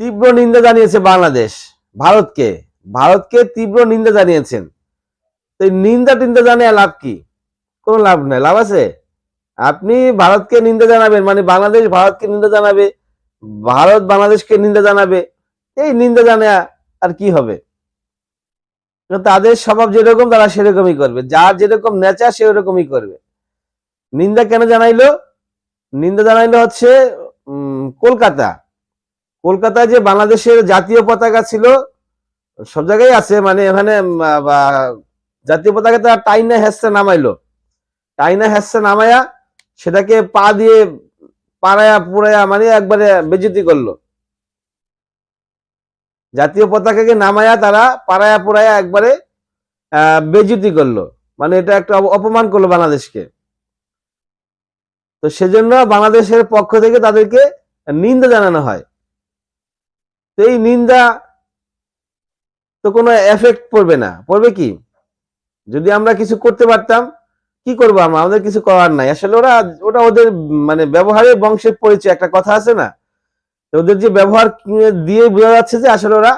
তীব্র নিন্দা জানিয়েছে বাংলাদেশ। ভারতকে। ভারতকে তীব্র নিন্দা জানিয়েছেন। তো নিন্দা টিন্দা জানিয়ে লাভ কি? কোনো লাভ নাই। লাভ আছে? আপনি ভারতকে নিন্দা জানাবেন মানে বাংলাদেশ ভারতকে নিন্দা জানাবে, ভারত বাংলাদেশকে নিন্দা জানাবে, এই নিন্দা জানে আর কি হবে? তাদের স্বভাব যেরকম তারা সেরকমই করবে। যার যেরকম নেচার সে ওরকমই করবে। নিন্দা কেন জানাইলো? নিন্দা জানাইলো হচ্ছে কলকাতা। কলকাতায় যে বাংলাদেশের জাতীয় পতাকা ছিল সব জায়গায় আছে মানে এখানে জাতীয় পতাকা তারা টাইনা হ্যাসে নামাইলো। টাইনা হ্যাসে নামায়া সেটাকে পা দিয়ে পাড়ায়া পুড়ায়া মানে একবারে বেজতি করল। জাতীয় পতাকাকে নামায়া তারা পাড়ায়া পুড়ায়া একবারে আহ, বেজ্জতি করল। মানে এটা একটা অপ- অপমান করল বাংলাদেশকে। তো সেজন্য বাংলাদেশের পক্ষ থেকে তাদেরকে নিন্দা জানানো হয়। তো এই নিন্দা তো কোনো এফেক্ট পড়বে না। পড়বে কি? যদি আমরা কিছু করতে পারতাম, কি করব আমরা? আমাদের কিছু করার নাই। আসলে ওরা, ওটা ওদের মানে ব্যবহারের বংশের পরিচয়, একটা কথা আছে না? ওদের যে ব্যবহার দিয়ে বোঝা যাচ্ছে যে আসলে ওরা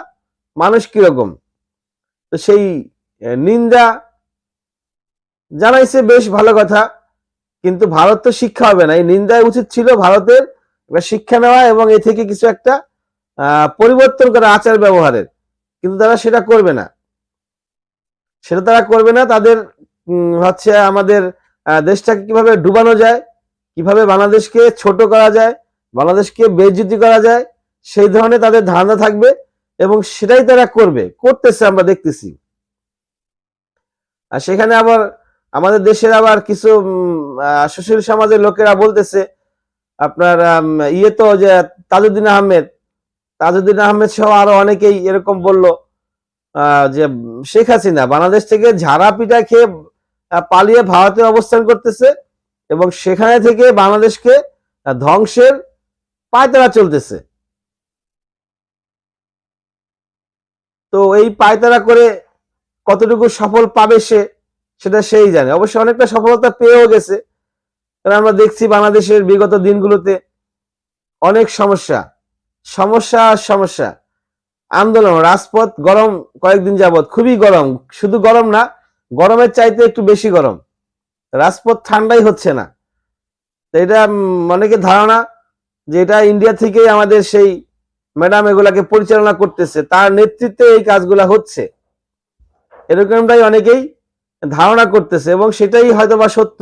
মানুষ কীরকম। তো সেই নিন্দা জানাইছে বেশ ভালো কথা, কিন্তু ভারত তো শিক্ষা হবে না। এই নিন্দায় উচিত ছিল ভারতের শিক্ষা নেওয়া এবং এ থেকে কিছু একটা পরিবর্তন করা আচার ব্যবহারের। কিন্তু তারা সেটা করবে না। সেটা তারা করবে না, তাদের হচ্ছে আমাদের দেশটাকে কীভাবে ডুবানো যায়, কীভাবে বাংলাদেশকে ছোট করা যায়, বাংলাদেশকে বেজ্জতি করা যায়, সেই ধরনের তাদের ধারণা থাকবে এবং সেটাই তারা করবে, করতেছে আমরা দেখতেছি। আর সেখানে আবার আমাদের দেশের আবার কিছু সুশীল সমাজের লোকেরা বলতেছে, আপনার ইয়ে তো যে তাজউদ্দিন আহমেদ তাজউদ্দিন আহমেদ সহ আরও অনেকেই এরকম বলল যে শেখ হাসিনা বাংলাদেশ থেকে ঝাড়া পিটা খেয়ে পালিয়ে ভারতে অবস্থান করতেছে এবং সেখানে থেকে বাংলাদেশকে ধ্বংসের পায়তারা চলতেছে। তো এই পায়তারা করে কতটুকু সফল পাবে সে, সেটা সেই জানে। অবশ্য অনেকটা সফলতা পেয়েও গেছে। কারণ আমরা দেখছি বাংলাদেশের বিগত দিনগুলোতে অনেক সমস্যা। সমস্যা সমস্যা। আন্দোলন রাজপথ গরম কয়েকদিন যাবত খুবই গরম। শুধু গরম না গরমের চাইতে একটু বেশি গরম। রাজপথ ঠান্ডাই হচ্ছে না। তো এটা উম, অনেকের ধারণা যে এটা ইন্ডিয়া থেকেই আমাদের সেই ম্যাডাম এগুলাকে পরিচালনা করতেছে তার নেতৃত্বে এই কাজগুলা হচ্ছে। এরকমটাই অনেকেই ধারণা করতেছে এবং সেটাই হয়তোবা সত্য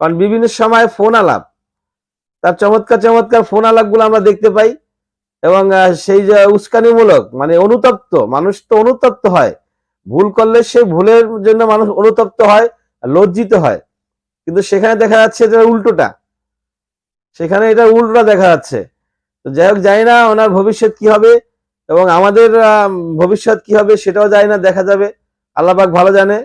কারণ বিভিন্ন সময় ফোন আলাপ তার চমৎকার চমৎকার ফোন আলাপগুলো আমরা দেখতে পাই। এবং সেই যে উস্কানিমূলক মানে অনুতপ্ত, মানুষ তো অনুতপ্ত হয়। ভুল করলে সেই ভুলের জন্য মানুষ অনুতপ্ত হয়, লজ্জিত হয়। কিন্তু সেখানে দেখা যাচ্ছে যে উল্টোটা। সেখানে এটা উল্টোটা দেখা যাচ্ছে। তো যাই হোক, জানি না ওনার ভবিষ্যৎ কি হবে এবং আমাদের ভবিষ্যৎ কি হবে সেটাও জানি না, দেখা যাবে। আল্লাহ পাক ভালো জানে।